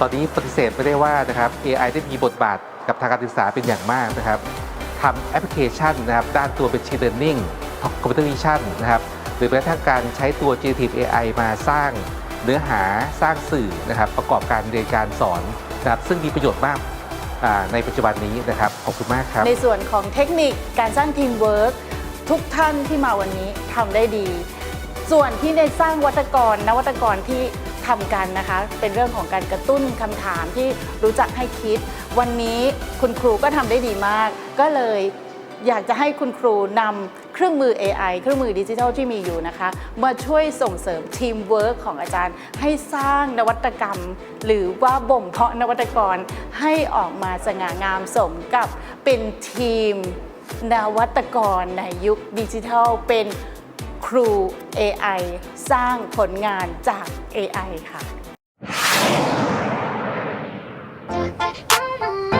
ตอนนี้ปฏิเสธไม่ได้ว่านะครับ AI ได้มีบทบาทกับทางการศึกษาเป็นอย่างมากนะครับทำแอปพลิเคชันนะครับด้านตัวเป็น Machine Learning Computer Vision นะครับหรือแม้กระทั่งการใช้ตัว Generative AI มาสร้างเนื้อหาสร้างสื่อนะครับ ประกอบการเรียนการสอนนะครับซึ่งมีประโยชน์มากในปัจจุบันนี้นะครับขอบคุณมากครับ ในส่วนของเทคนิคการสร้างทีมเวิร์กทุกท่านที่มาวันนี้ทำได้ดี ส่วนที่ได้สร้างวัตกรนวัตกรที่ ทำกันนะคะ เป็นเรื่องของการกระตุ้นคำถามที่รู้จักให้คิด วันนี้คุณครูก็ทำได้ดีมาก ก็เลยอยากจะให้คุณครูนำเครื่องมือ AI เครื่องมือดิจิทัลที่มีอยู่นะคะ มาช่วยส่งเสริมทีมเวิร์กของอาจารย์ ให้สร้างนวัตกรรม หรือว่าบ่มเพาะนวัตกรให้ออกมาสง่างามสมกับเป็นทีม นวัตกรในยุคดิจิทัลเป็น ครู AI สร้างผลงานจาก AI ค่ะ